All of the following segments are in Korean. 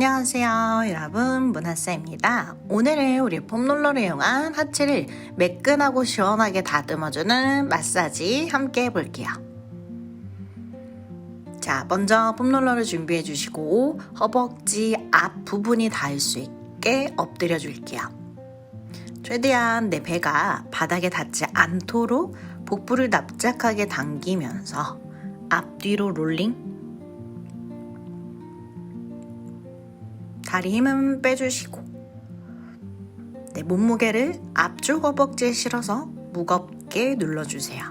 안녕하세요 여러분. 문하쌤입니다. 오늘은 우리 폼롤러를 이용한 하체를 매끈하고 시원하게 다듬어주는 마사지 함께 해볼게요. 자 먼저 폼롤러를 준비해 주시고 허벅지 앞 부분이 닿을 수 있게 엎드려 줄게요. 최대한 내 배가 바닥에 닿지 않도록 복부를 납작하게 당기면서 앞뒤로 롤링 다리 힘은 빼주시고 네, 몸무게를 앞쪽 허벅지에 실어서 무겁게 눌러주세요.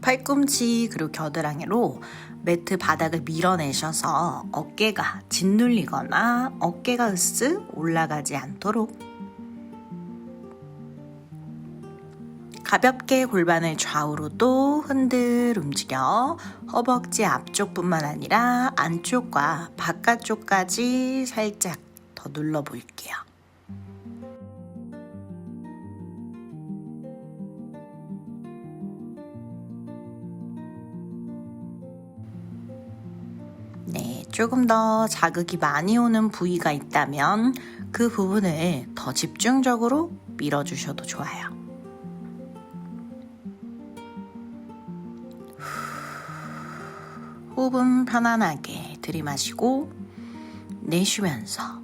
팔꿈치 그리고 겨드랑이로 매트 바닥을 밀어내셔서 어깨가 짓눌리거나 어깨가 으쓱 올라가지 않도록 가볍게 골반을 좌우로 또 흔들 움직여 허벅지 앞쪽뿐만 아니라 안쪽과 바깥쪽까지 살짝 더 눌러 볼게요. 네, 조금 더 자극이 많이 오는 부위가 있다면 그 부분을 더 집중적으로 밀어주셔도 좋아요. 호흡은 편안하게 들이마시고 내쉬면서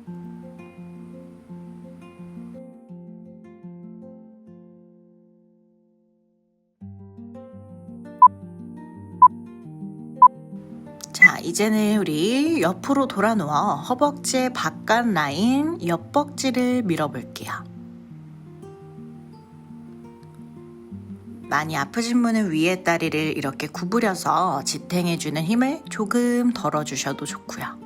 자, 이제는 우리 옆으로 돌아 누워 허벅지의 바깥 라인 옆벅지를 밀어볼게요. 많이 아프신 분은 위에 다리를 이렇게 구부려서 지탱해주는 힘을 조금 덜어주셔도 좋고요.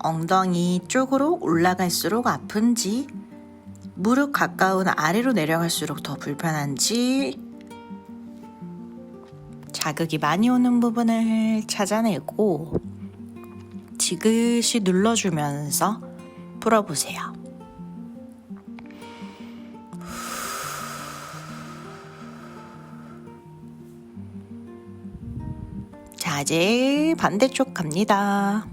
엉덩이 쪽으로 올라갈수록 아픈지, 무릎 가까운 아래로 내려갈수록 더 불편한지, 자극이 많이 오는 부분을 찾아내고, 지그시 눌러주면서 풀어보세요. 자, 이제 반대쪽 갑니다.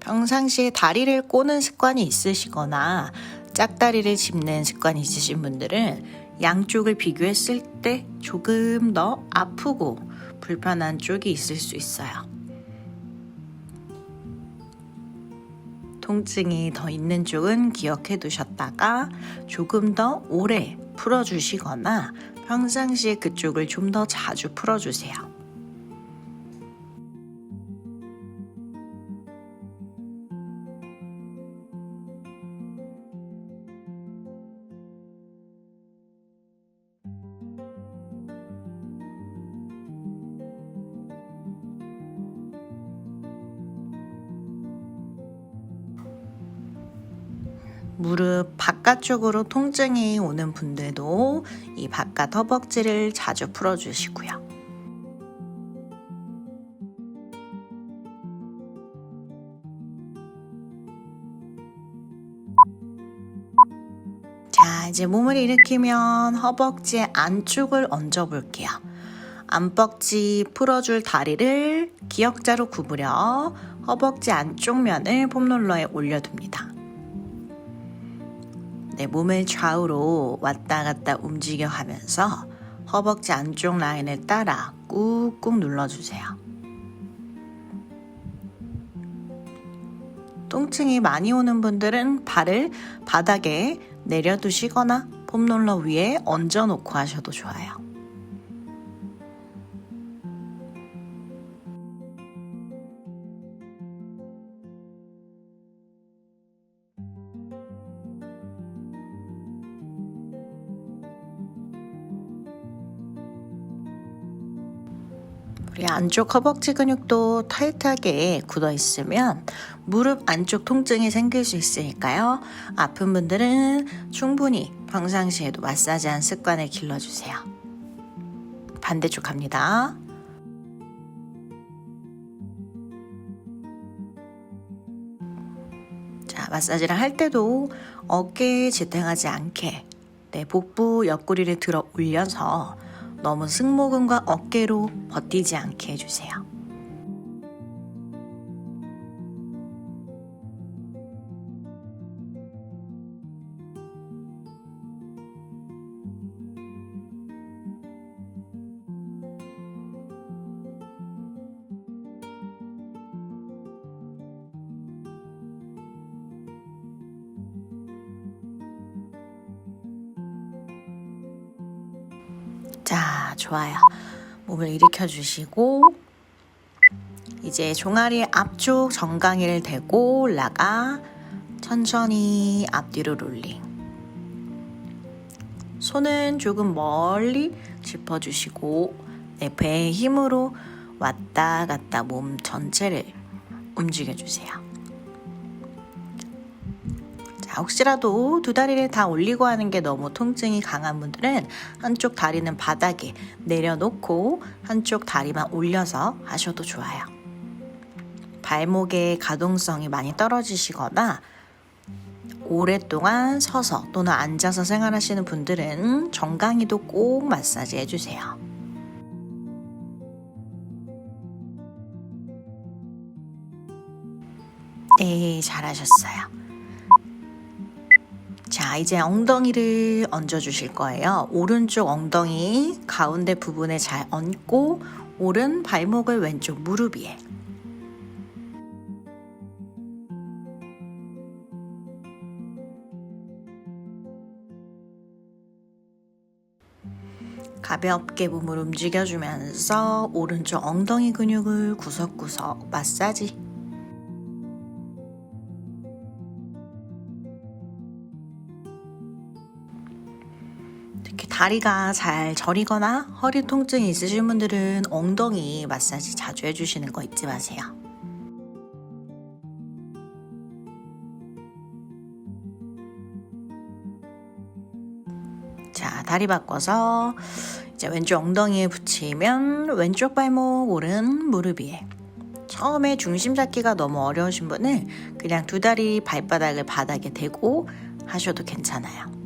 평상시에 다리를 꼬는 습관이 있으시거나 짝다리를 짚는 습관이 있으신 분들은 양쪽을 비교했을 때 조금 더 아프고 불편한 쪽이 있을 수 있어요. 통증이 더 있는 쪽은 기억해 두셨다가 조금 더 오래 풀어주시거나 평상시에 그쪽을 좀 더 자주 풀어주세요. 무릎 바깥쪽으로 통증이 오는 분들도 이 바깥 허벅지를 자주 풀어주시고요. 자, 이제 몸을 일으키면 허벅지 안쪽을 얹어 볼게요. 안벅지 풀어줄 다리를 기역자로 구부려 허벅지 안쪽 면을 폼롤러에 올려둡니다. 내 몸을 좌우로 왔다 갔다 움직여 가면서 허벅지 안쪽 라인을 따라 꾹꾹 눌러주세요. 통증이 많이 오는 분들은 발을 바닥에 내려두시거나 폼롤러 위에 얹어놓고 하셔도 좋아요. 우리 안쪽 허벅지 근육도 타이트하게 굳어 있으면 무릎 안쪽 통증이 생길 수 있으니까요. 아픈 분들은 충분히 평상시에도 마사지한 습관을 길러주세요. 반대쪽 갑니다. 자, 마사지를 할 때도 어깨에 지탱하지 않게 내 복부 옆구리를 들어 올려서 너무 승모근과 어깨로 버티지 않게 해주세요. 자, 좋아요. 몸을 일으켜 주시고 이제 종아리 앞쪽 정강이를 대고 올라가 천천히 앞뒤로 롤링. 손은 조금 멀리 짚어주시고 내 배의 힘으로 왔다 갔다 몸 전체를 움직여주세요. 자, 혹시라도 두 다리를 다 올리고 하는 게 너무 통증이 강한 분들은 한쪽 다리는 바닥에 내려놓고 한쪽 다리만 올려서 하셔도 좋아요. 발목의 가동성이 많이 떨어지시거나 오랫동안 서서 또는 앉아서 생활하시는 분들은 정강이도 꼭 마사지 해주세요. 네, 잘하셨어요. 자, 이제 엉덩이를 얹어 주실 거예요. 오른쪽 엉덩이 가운데 부분에 잘 얹고 오른 발목을 왼쪽 무릎 위에. 가볍게 몸을 움직여주면서 오른쪽 엉덩이 근육을 구석구석 마사지. 다리가 잘 저리거나 허리 통증이 있으신 분들은 엉덩이 마사지 자주 해주시는 거 잊지 마세요. 자, 다리 바꿔서 이제 왼쪽 엉덩이에 붙이면 왼쪽 발목, 오른 무릎 위에. 처음에 중심 잡기가 너무 어려우신 분은 그냥 두 다리 발바닥을 바닥에 대고 하셔도 괜찮아요.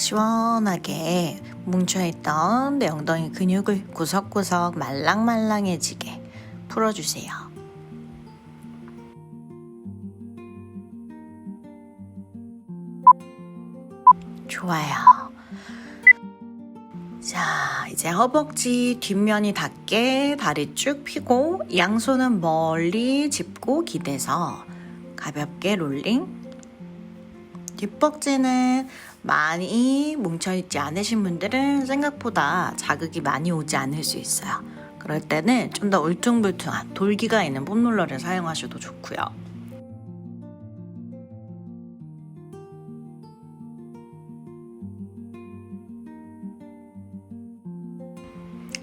시원하게 뭉쳐있던 내 엉덩이 근육을 구석구석 말랑말랑해지게 풀어주세요. 좋아요. 자, 이제 허벅지 뒷면이 닿게 다리 쭉 펴고 양손은 멀리 짚고 기대서 가볍게 롤링. 뒷벅지는 많이 뭉쳐있지 않으신 분들은 생각보다 자극이 많이 오지 않을 수 있어요. 그럴 때는 좀 더 울퉁불퉁한 돌기가 있는 폼롤러를 사용하셔도 좋고요.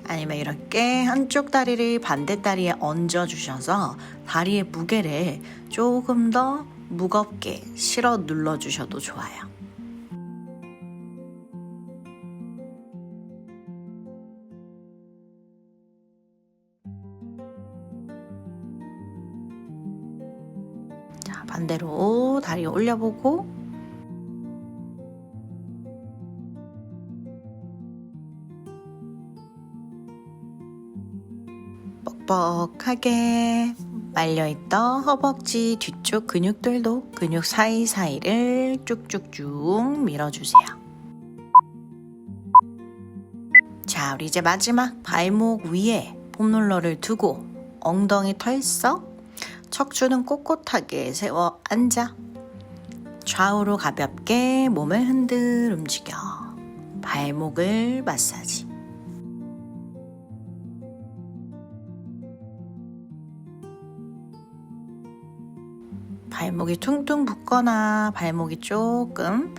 아니면 이렇게 한쪽 다리를 반대 다리에 얹어 주셔서 다리의 무게를 조금 더 무겁게 실어 눌러 주셔도 좋아요. 반대로 다리 올려보고 뻑뻑하게 말려있던 허벅지 뒤쪽 근육들도 근육 사이사이를 쭉쭉쭉 밀어주세요. 자, 우리 이제 마지막 발목 위에 폼롤러를 두고 엉덩이 털썩 척추는 꼿꼿하게 세워 앉아. 좌우로 가볍게 몸을 흔들 움직여. 발목을 마사지. 발목이 퉁퉁 붓거나 발목이 조금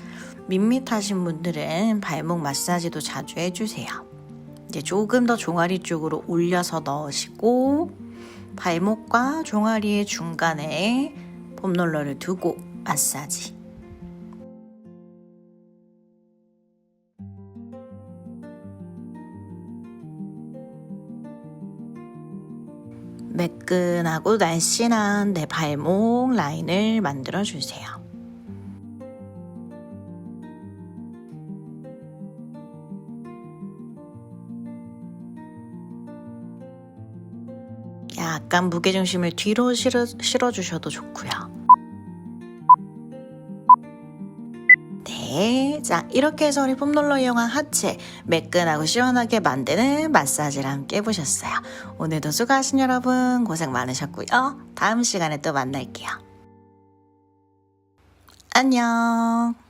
밋밋하신 분들은 발목 마사지도 자주 해주세요. 이제 조금 더 종아리 쪽으로 올려서 넣으시고 발목과 종아리의 중간에 폼롤러를 두고 마사지. 매끈하고 날씬한 내 발목 라인을 만들어 주세요. 약간 무게중심을 뒤로 실어, 실어주셔도 좋고요. 네, 자 이렇게 해서 우리 폼롤러 이용한 하체 매끈하고 시원하게 만드는 마사지를 함께 해보셨어요. 오늘도 수고하신 여러분 고생 많으셨고요. 다음 시간에 또 만날게요. 안녕.